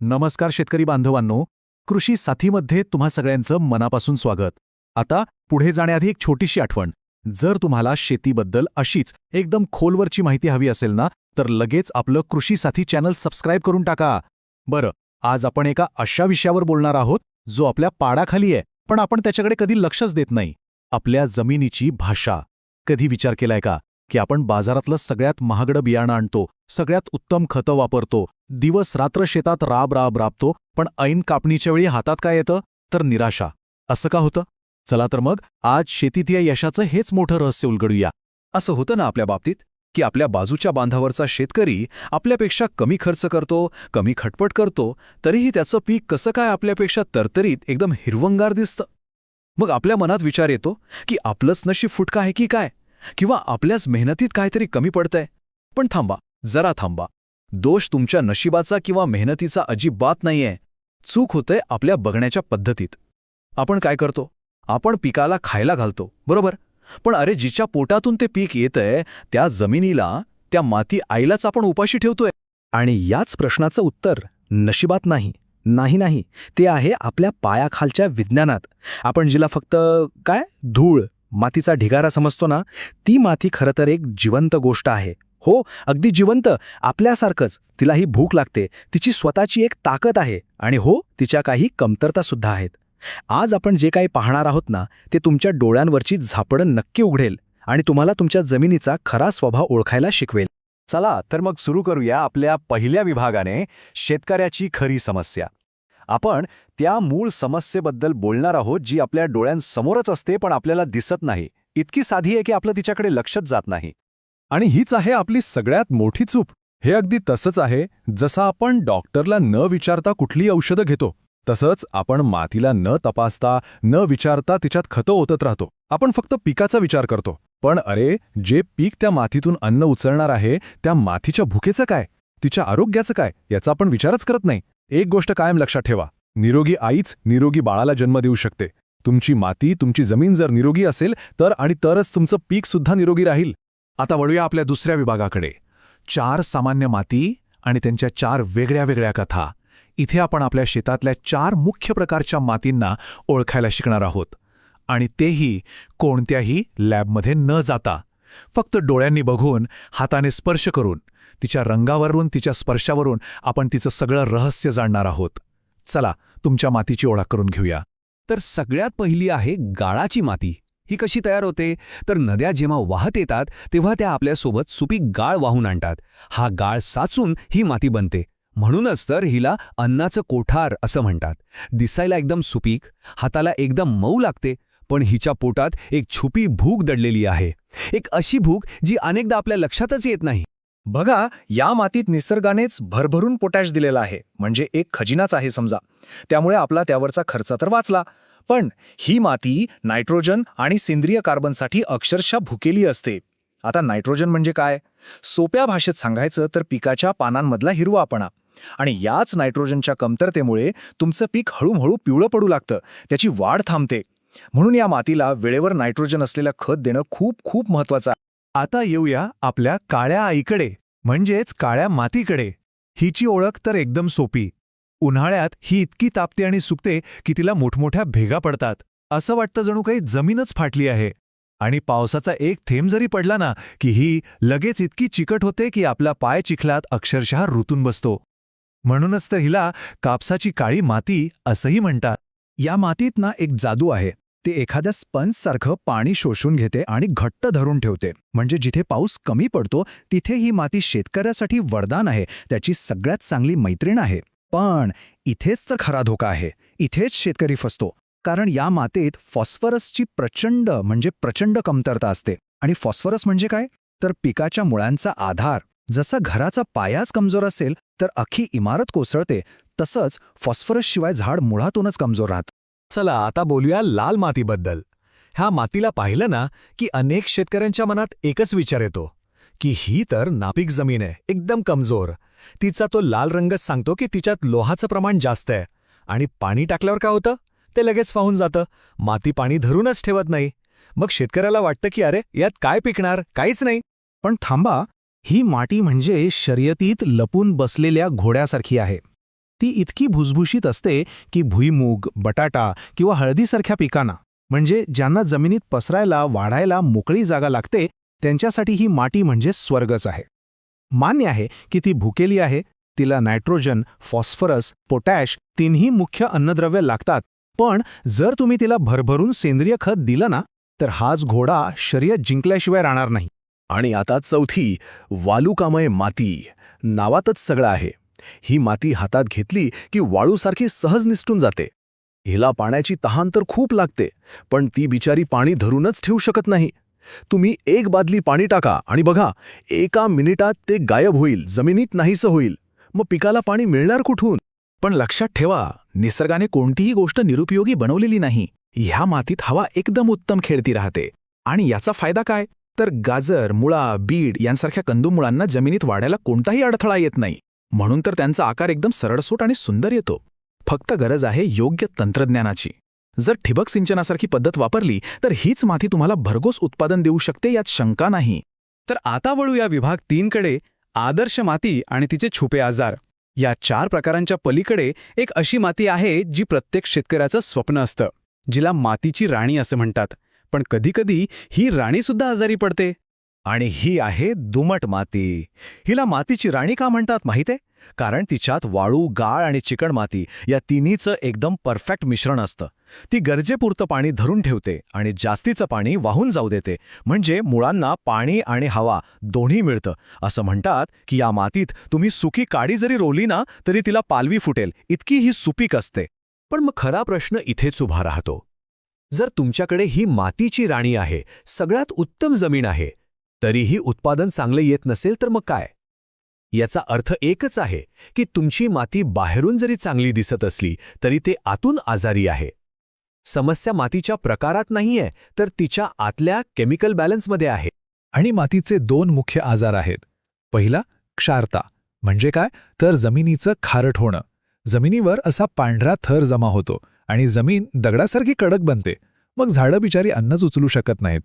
नमस्कार शेतकरी बांधवांनो कृषी साथीमध्ये तुम्हा सगळ्यांचं मनापासून स्वागत. आता पुढे जाण्याआधी एक छोटीशी आठवण. जर तुम्हाला शेतीबद्दल अशीच एकदम खोलवरची माहिती हवी असेल ना तर लगेच आपलं कृषी साथी चॅनल सबस्क्राईब करून टाका. बरं आज आपण एका अशा विषयावर बोलणार आहोत जो आपल्या पाडाखाली आहे पण आपण त्याच्याकडे कधी लक्षच देत नाही. आपल्या जमिनीची भाषा. कधी विचार केलाय का की आपण बाजारातलं सगळ्यात महागडं बियाणं आणतो सगळ्यात उत्तम खतं वापरतो. दिवस रात्र शेतात राब राब राबतो पण ऐन कापणीच्या वेळी हातात काय येतं? तर निराशा. असं का होतं? चला तर मग आज शेतीत या यशाचं हेच मोठं रहस्य उलगडूया. असं होतं ना आपल्या बाबतीत? की आपल्या बाजूच्या बांधावरचा शेतकरी आपल्यापेक्षा कमी खर्च करतो कमी खटपट करतो तरीही त्याचं पीक कसं काय आपल्यापेक्षा तरतरीत एकदम हिरवंगार दिसतं? मग आपल्या मनात विचार येतो की आपलंच नशीब फुटका आहे की काय? किंवा आपल्याच मेहनतीत काहीतरी कमी पडतंय? पण थांबा जरा थांबा. दोष तुमच्या नशिबाचा किंवा मेहनतीचा अजिबात नाहीये. चूक होतंय आपल्या बघण्याच्या पद्धतीत. आपण काय करतो? आपण पिकाला खायला घालतो बरोबर? पण अरे जिच्या पोटातून ते पीक येतंय त्या जमिनीला त्या माती आईलाच आपण उपाशी ठेवतोय. आणि याच प्रश्नाचं उत्तर नशिबात नाही. नाही नाही. ते आहे आपल्या पायाखालच्या विज्ञानात. आपण जिला फक्त काय? धूळ मातीचा ढिगारा समजतो ना? ती माती खरं तर एक जिवंत गोष्ट आहे. हो अगदी जिवंत. आपल्यासारखंच. तिलाही भूक लागते. तिची स्वतःची एक ताकद आहे. आणि हो तिच्या काही कमतरतासुद्धा आहेत. आज आपण जे काही पाहणार आहोत ना ते तुमच्या डोळ्यांवरची झापडं नक्की उघडेल आणि तुम्हाला तुमच्या जमिनीचा खरा स्वभाव ओळखायला शिकवेल. चला तर मग सुरू करूया आपल्या पहिल्या विभागाने शेतकऱ्याची खरी समस्या. आपण त्या मूळ समस्येबद्दल बोलणार आहोत जी आपल्या डोळ्यांसमोरच असते पण आपल्याला दिसत नाही. इतकी साधी आहे की आपलं तिच्याकडे लक्षच जात नाही. आणि हीच आहे आपली सगळ्यात मोठी चूक. हे अगदी तसंच आहे जसं आपण डॉक्टरला न विचारता कुठली औषधं घेतो तसंच आपण मातीला न तपासता न विचारता तिच्यात खतं ओतत राहतो. आपण फक्त पिकाचा विचार करतो. पण अरे जे पीक त्या मातीतून अन्न उचलणार आहे त्या मातीच्या भुकेचं काय? तिच्या आरोग्याचं काय? याचा आपण विचारच करत नाही. एक गोष्ट कायम लक्षात ठेवा. निरोगी आईच निरोगी बाळाला जन्म देऊ शकते. तुमची माती तुमची जमीन जर निरोगी असेल तर आणि तरच तुमचं पीक सुद्धा निरोगी राहील. आता वळूया आपल्या दुसऱ्या विभागाकडे. चार सामान्य माती आणि त्यांच्या चार वेगळ्या वेगळ्या कथा. इथे आपण आपल्या शेतातल्या चार मुख्य प्रकारच्या मातींना ओळखायला शिकणार आहोत. आणि तेही कोणत्याही लॅबमध्ये न जाता. फक्त डोळ्यांनी बघून हाताने स्पर्श करून तिच्या रंगावरून तिच्या स्पर्शावरून आपण तिचं सगळं रहस्य जाणणार आहोत. चला तुमच्या मातीची ओळख करून घेऊया. तर सगळ्यात पहिली आहे गाळाची माती. ही कशी तयार होते? तर नद्या जेव्हा वाहत येतात तेव्हा त्या आपल्यासोबत सुपीक गाळ वाहून आणतात. हा गाळ साचून ही माती बनते. म्हणूनच तर हिला अन्नाचं कोठार असं म्हणतात. दिसायला एकदम सुपीक हाताला एकदम मऊ लागते पण हिच्या पोटात एक छुपी भूक दडलेली आहे. एक अशी भूक जी अनेकदा आपल्या लक्षातच येत नाही. बघा या मातीत निसर्गानेच भरभरून पोटॅश दिलेला आहे. म्हणजे एक खजिनाच आहे समजा. त्यामुळे आपला त्यावरचा खर्च तर वाचला. पण ही माती नायट्रोजन आणि सेंद्रिय कार्बनसाठी अक्षरशः भुकेली असते. आता नायट्रोजन म्हणजे काय? सोप्या भाषेत सांगायचं तर पिकाच्या पानांमधला हिरवापणा. आणि याच नायट्रोजनच्या कमतरतेमुळे तुमचं पीक हळूहळू पिवळं पडू लागतं त्याची वाढ थांबते. म्हणून या मातीला वेळेवर नायट्रोजन असलेलं खत देणं खूप खूप महत्वाचं आहे. आता येऊया आपल्या काळ्या आईकडे म्हणजेच काळ्या मातीकडे. हिची ओळख तर एकदम सोपी. उन्हाळ्यात ही इतकी तापते आणि सुकते की तिला मोठमोठ्या भेगा पडतात. असं वाटतं जणू काही जमीनच फाटली आहे. आणि पावसाचा एक थेंब जरी पडला ना की ही लगेच इतकी चिकट होते की आपला पाय चिखलात अक्षरशः ऋतून बसतो. म्हणूनच तर हिला कापसाची काळी माती असंही म्हणतात. या मातीत ना एक जादू आहे. ते एखाद्या स्पंजसारखं पाणी शोषून घेते आणि घट्ट धरून ठेवते. म्हणजे जिथे पाऊस कमी पडतो तिथे ही माती शेतकऱ्यासाठी वरदान आहे. त्याची सगळ्यात चांगली मैत्रीण आहे. पण इथेच तर खरा धोका आहे. इथेच शेतकरी फसतो. कारण या मातीत फॉस्फरसची प्रचंड म्हणजे प्रचंड कमतरता असते. आणि फॉस्फरस म्हणजे काय? तर पिकाच्या मुळांचा आधार. जसा घराचा पायाच कमजोर असेल तर अख्खी इमारत कोसळते. तसंच फॉस्फरसशिवाय झाड मुळातूनच कमजोर राहतं. चला आता बोलूया लाल मातीबद्दल. ह्या मातीला पाहिलं ना की अनेक शेतकऱ्यांच्या मनात एकच विचार येतो की ही तर नापीक जमीन आहे एकदम कमजोर. तिचा तो लाल रंगच सांगतो की तिच्यात लोहाचं प्रमाण जास्त आहे. आणि पाणी टाकल्यावर काय होतं? ते लगेच वाहून जातं. माती पाणी धरूनच ठेवत नाही. मग शेतकऱ्याला वाटतं की अरे यात काय पिकणार? काहीच नाही. पण थांबा ही माटी म्हणजे शर्यतीत लपून बसलेल्या घोड्यासारखी आहे. ती इतकी भुसभुशीत असते की भुईमूग बटाटा किंवा हळदीसारख्या पिकांना. म्हणजे ज्यांना जमिनीत पसरायला वाढायला मोकळी जागा लागते त्यांच्यासाठी ही माटी म्हणजे स्वर्गच आहे. मान्य आहे की ती भुकेली आहे तिला नायट्रोजन फॉस्फरस पोटॅश तिन्ही मुख्य अन्नद्रव्य लागतात. पण जर तुम्ही तिला भरभरून सेंद्रिय खत दिलं ना तर हाच घोडा शर्यत जिंकल्याशिवाय राहणार नाही. आणि आता चौथी वालुकामय माती. नावातच सगळं आहे. ही माती हातात घेतली की वाळूसारखी सहज निसटून जाते. हिला पाण्याची तहान तर खूप लागते पण ती बिचारी पाणी धरूनच ठेवू शकत नाही. तुम्ही एक बादली पाणी टाका आणि बघा एका मिनिटात ते गायब होईल जमिनीत नाहीसं होईल. मग पिकाला पाणी मिळणार कुठून? पण लक्षात ठेवा निसर्गाने कोणतीही गोष्ट निरुपयोगी बनवलेली नाही. ह्या मातीत हवा एकदम उत्तम खेळती राहते. आणि याचा फायदा काय? तर गाजर मुळा बीड यांसारख्या कंदुमुळांना जमिनीत वाढायला कोणताही अडथळा येत नाही. म्हणून तर त्यांचा आकार एकदम सरळसोट आणि सुंदर येतो. फक्त गरज आहे योग्य तंत्रज्ञानाची. जर ठिबक सिंचनासारखी पद्धत वापरली तर हीच माती तुम्हाला भरघोस उत्पादन देऊ शकते यात शंका नाही. तर आता वळू या विभाग तीनकडे आदर्श माती आणि तिचे छुपे आजार. या चार प्रकारांच्या पलीकडे एक अशी माती आहे जी प्रत्येक शेतकऱ्याचं स्वप्न असतं जिला मातीची राणी असं म्हणतात. पण कधीकधी ही राणीसुद्धा आजारी पडते. आणि ही आहे दुमट माती. हिला मातीची राणी का म्हणतात माहिते? कारण तिच्यात वाळू गाळ आणि चिकणमाती या तिन्हीचं एकदम परफेक्ट मिश्रण असतं. ती गरजेपुरतं पाणी धरून ठेवते आणि जास्तीचं पाणी वाहून जाऊ देते. म्हणजे मुळांना पाणी आणि हवा दोन्ही मिळतं. असं म्हणतात की या मातीत तुम्ही सुकी काडी जरी रोवली ना तरी तिला पालवी फुटेल. इतकी ही सुपीक असते. पण मग खरा प्रश्न इथेच उभा राहतो. जर तुमच्याकडे ही मातीची राणी आहे सगळ्यात उत्तम जमीन आहे तरीही उत्पादन चांगलं येत नसेल तर मग काय? याचा अर्थ एकच आहे की तुमची माती बाहेरून जरी चांगली दिसत असली तरी ते आतून आजारी आहे. समस्या मातीच्या प्रकारात नाहीये तर तिच्या आतल्या केमिकल बॅलन्समध्ये आहे. आणि मातीचे दोन मुख्य आजार आहेत. पहिला क्षारता. म्हणजे काय? तर जमिनीचं खारट होणं. जमिनीवर असा पांढरा थर जमा होतो आणि जमीन दगडासारखी कडक बनते. मग झाडं बिचारी अन्नच उचलू शकत नाहीत.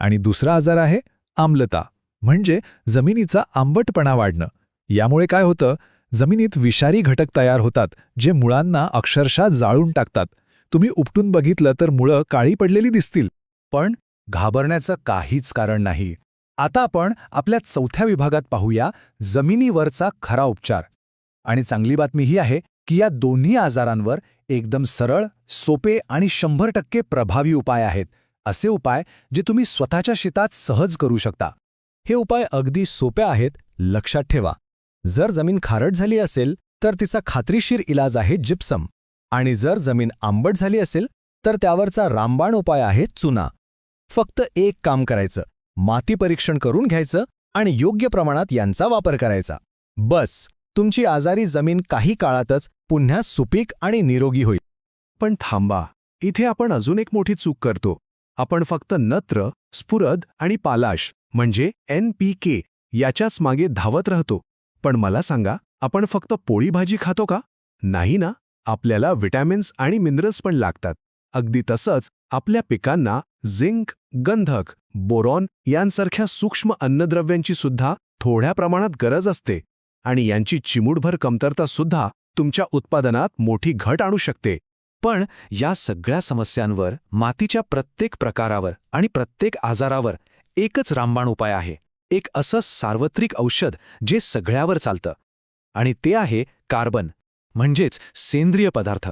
आणि दुसरा आजार आहे आम्लता. म्हणजे जमिनीचा आंबटपणा वाढणं. यामुळे काय होतं? जमिनीत विषारी घटक तयार होतात जे मुळांना अक्षरशः जाळून टाकतात. तुम्ही उपटून बघितलं तर मुळं काळी पडलेली दिसतील. पण घाबरण्याचं काहीच कारण नाही. आता आपण आपल्या चौथ्या विभागात पाहूया जमिनीवरचा खरा उपचार. आणि चांगली बातमी ही आहे की या दोन्ही आजारांवर एकदम सरळ सोपे आणि शंभर टक्के प्रभावी उपाय आहेत. असे उपाय जे तुम्ही स्वतःच्या शेतात सहज करू शकता. हे उपाय अगदी सोपे आहेत लक्षात ठेवा. जर जमीन खारट झाली असेल तर तिचा खात्रीशीर इलाज आहे जिप्सम. आणि जर जमीन आंबट झाली असेल तर त्यावरचा रामबाण उपाय आहे चुना. फक्त एक काम करायचं. माती परीक्षण करून घ्यायचं आणि योग्य प्रमाणात यांचा वापर करायचा. बस तुमची आजारी जमीन काही काळातच पुन्हा सुपीक आणि निरोगी होईल. पण थांबा इथे आपण अजून एक मोठी चूक करतो. आपण फक्त नत्र स्फुरद आणि पालाश म्हणजे एन पी के याच्याच मागे धावत राहतो. पण मला सांगा आपण फक्त पोळी भाजी खातो का? नाही ना आपल्याला व्हिटॅमिन्स आणि मिनरल्स पण लागतात. अगदी तसंच आपल्या पिकांना झिंक गंधक बोरॉन यांसारख्या सूक्ष्म अन्नद्रव्यांची सुद्धा थोड्या प्रमाणात गरज असते आणि यांची चिमूटभर कमतरता सुद्धा तुमच्या उत्पादनात मोठी घट आणू शकते. पण या सगळ्या समस्यांवर मातीच्या प्रत्येक प्रकारावर आणि प्रत्येक आजारावर एकच रामबाण उपाय आहे. एक असं सार्वत्रिक औषध जे सगळ्यावर चालतं. आणि ते आहे कार्बन म्हणजेच सेंद्रिय पदार्थ.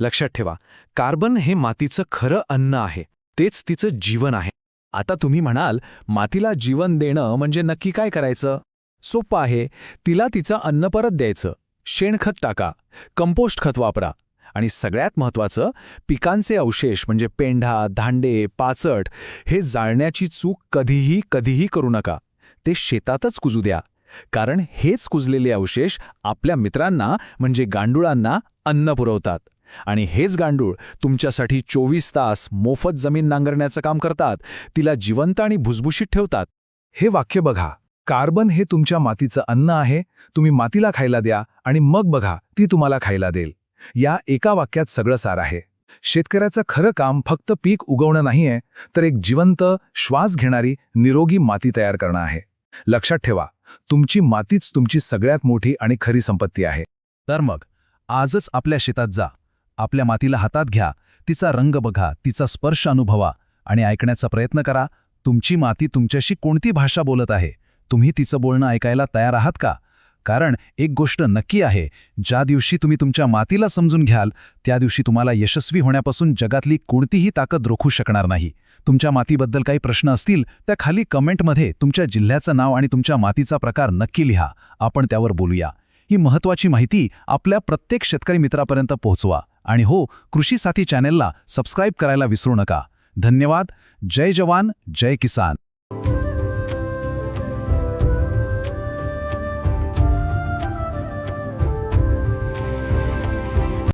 लक्षात ठेवा कार्बन हे मातीचं खरं अन्न आहे तेच तिचं जीवन आहे. आता तुम्ही म्हणाल मातीला जीवन देणं म्हणजे नक्की काय करायचं? सोपं आहे तिला तिचं अन्न परत द्यायचं. शेणखत टाका कंपोस्ट खत वापरा. आणि सगळ्यात महत्त्वाचं पिकांचे अवशेष म्हणजे पेंढा धांडे पाचट हे जाळण्याची चूक कधीही कधीही करू नका. ते शेतातच कुजू द्या. कारण हेच कुजलेले अवशेष आपल्या मित्रांना म्हणजे गांडुळांना अन्न पुरवतात. आणि हेच गांडूळ तुमच्यासाठी चोवीस तास मोफत जमीन नांगरण्याचं काम करतात. तिला जिवंत आणि भुसभुशीत ठेवतात. हे वाक्य बघा. कार्बन हे तुमच्या मातीचं अन्न आहे. तुम्ही मातीला खायला द्या आणि मग बघा ती तुम्हाला खायला देईल. या एका वाक्यात सगळं सार आहे. शेतकऱ्याचं खरं काम फक्त पीक उगवणं नाहीये तर एक जिवंत श्वास घेणारी निरोगी माती तयार करणं आहे. लक्षात ठेवा तुमची मातीच तुमची सगळ्यात मोठी आणि खरी संपत्ती आहे. तर मग आजच आपल्या शेतात जा आपल्या मातीला हातात घ्या तिचा रंग बघा तिचा स्पर्श अनुभवा आणि ऐकण्याचा प्रयत्न करा. तुमची माती तुमच्याशी कोणती भाषा बोलत आहे? तुम्ही तिचं बोलणं ऐकायला तयार आहात का? कारण एक गोष्ट नक्की आहे ज्या दिवशी तुम्ही तुमच्या मातीला समजून घ्याल त्या दिवशी तुम्हाला यशस्वी होण्यापासून जगातली कोणतीही ताकद रोखू शकणार नाही. तुमच्या मातीबद्दल काही प्रश्न असतील त्या खाली कमेंटमध्ये तुमच्या जिल्ह्याचं नाव आणि तुमच्या मातीचा प्रकार नक्की लिहा. आपण त्यावर बोलूया. ही महत्त्वाची माहिती आपल्या प्रत्येक शेतकरी मित्रापर्यंत पोहोचवा. आणि हो कृषी साथी चॅनेलला सबस्क्राईब करायला विसरू नका. धन्यवाद. जय जवान जय किसान.